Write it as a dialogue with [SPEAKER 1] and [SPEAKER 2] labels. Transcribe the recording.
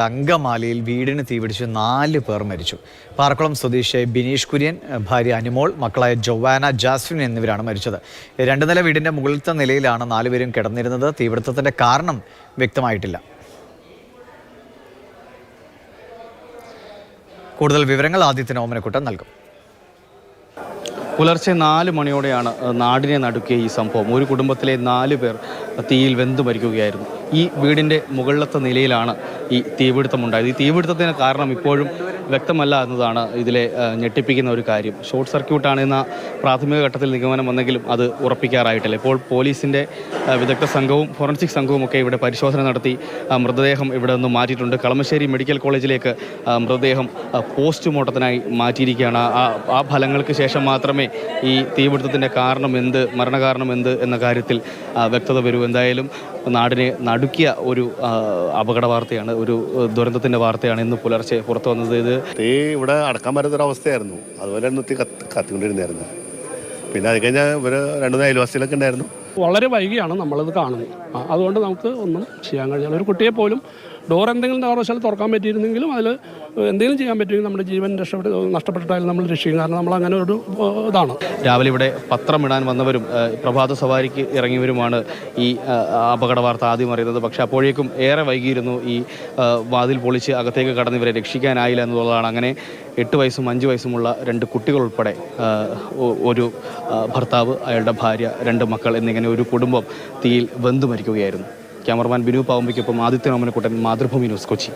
[SPEAKER 1] അങ്കമാലിയിൽ വീടിന് തീപിടിച്ച് നാല് പേർ മരിച്ചു. പാറക്കുളം സ്വദേശിയായ ബിനീഷ് കുര്യൻ ഭാര്യ അനുമോൾ മക്കളായ ജൊവാന ജാസ്വിൻ എന്നിവരാണ് മരിച്ചത്. രണ്ട് നില വീടിന്റെ മുകളിലത്തെ നിലയിലാണ് നാലുപേരും കിടന്നിരുന്നത്. തീപിടുത്തത്തിന്റെ കാരണം വ്യക്തമായിട്ടില്ല. കൂടുതൽ വിവരങ്ങൾ ആദ്യത്തിന് ഓമനക്കുട്ടൻ നൽകും.
[SPEAKER 2] പുലർച്ചെ നാല് മണിയോടെയാണ് നാടിനെ നടുക്കിയ ഈ സംഭവം. ഒരു കുടുംബത്തിലെ നാല് പേർ തീയിൽ വെന്തു മരിക്കുകയായിരുന്നു. ഈ വീടിന്റെ മുകളിലത്തെ നിലയിലാണ് ഈ തീപിടുത്തമുണ്ടായത് ഈ തീപിടുത്തത്തിന് കാരണം ഇപ്പോഴും വ്യക്തമല്ല എന്നതാണ് ഇതിലെ ഞെട്ടിപ്പിക്കുന്ന ഒരു കാര്യം. ഷോർട്ട് സർക്യൂട്ടാണ് എന്ന പ്രാഥമിക ഘട്ടത്തിൽ നിഗമനം വന്നെങ്കിലും അത് ഉറപ്പിക്കാറായിട്ടില്ല. ഇപ്പോൾ പോലീസിന്റെ വിദഗ്ധ സംഘവും ഫോറൻസിക് സംഘവും ഒക്കെ ഇവിടെ പരിശോധന നടത്തി മൃതദേഹം ഇവിടെ നിന്ന് മാറ്റിയിട്ടുണ്ട്. കളമശ്ശേരി മെഡിക്കൽ കോളേജിലേക്ക് മൃതദേഹം പോസ്റ്റ്മോർട്ടത്തിനായി മാറ്റിയിരിക്കുകയാണ്. ആ ഫലങ്ങൾക്ക് ശേഷം മാത്രമേ ഈ തീപിടുത്തത്തിന്റെ കാരണം എന്ത് മരണകാരണം എന്ത് എന്ന കാര്യത്തിൽ വ്യക്തത വരൂ. എന്തായാലും നാടിനെ നടുക്കിയ ഒരു അപകട വാർത്തയാണ് ഒരു ദുരന്തത്തിന്റെ വാർത്തയാണ് ഇന്ന് പുലർച്ചെ പുറത്തു വന്നത്. ഇത്
[SPEAKER 3] തീ ഇവിടെ അടക്കാൻ പറ്റാത്തൊരവസ്ഥയായിരുന്നു. അതുപോലെ തീ കത്ത് കത്തിക്കൊണ്ടിരുന്നായിരുന്നു പിന്നെ അത് കഴിഞ്ഞാൽ ഇവർ രണ്ടു മൂന്ന് അയൽവാസികളൊക്കെ ഉണ്ടായിരുന്നു.
[SPEAKER 4] വളരെ വൈകിയാണ് നമ്മളത് കാണുന്നത്. അതുകൊണ്ട് നമുക്ക് ഒന്നും ചെയ്യാൻ കഴിഞ്ഞില്ല ഒരു കുട്ടിയെ പോലും ഡോർ എന്തെങ്കിലും കാരണവശാൽ തുറക്കാൻ പറ്റിയിരുന്നെങ്കിലും അതിൽ എന്തെങ്കിലും ചെയ്യാൻ പറ്റുമെങ്കിൽ നമ്മുടെ ജീവൻ രക്ഷപ്പെട്ട് നഷ്ടപ്പെട്ടിട്ടായാലും നമ്മൾ രക്ഷിക്കും. കാരണം നമ്മൾ അങ്ങനെ ഒരു ഇതാണ്.
[SPEAKER 2] രാവിലെ ഇവിടെ പത്രമിടാൻ വന്നവരും പ്രഭാത സവാരിക്ക് ഇറങ്ങിയവരുമാണ് ഈ അപകട വാർത്ത ആദ്യം അറിയുന്നത്. പക്ഷേ അപ്പോഴേക്കും ഏറെ വൈകിയിരുന്നു ഈ വാതിൽ പൊളിച്ച് അകത്തേക്ക് കടന്നിവരെ രക്ഷിക്കാനായില്ല എന്നുള്ളതാണ്. അങ്ങനെ എട്ട് വയസ്സും അഞ്ച് വയസ്സുമുള്ള രണ്ട് കുട്ടികൾ ഉൾപ്പെടെ ഒരു ഭർത്താവ് അയാളുടെ ഭാര്യ രണ്ട് മക്കൾ എന്നിങ്ങനെ ഒരു കുടുംബം തീയിൽ വെന്തു മരിക്കുകയായിരുന്നു. ക്യാമറമാൻ ബിനു പാവമ്പയ്ക്കൊപ്പം ആദിത്യ നോമനക്കുട്ടൻ മാതൃഭൂമി ന്യൂസ് കൊച്ചി.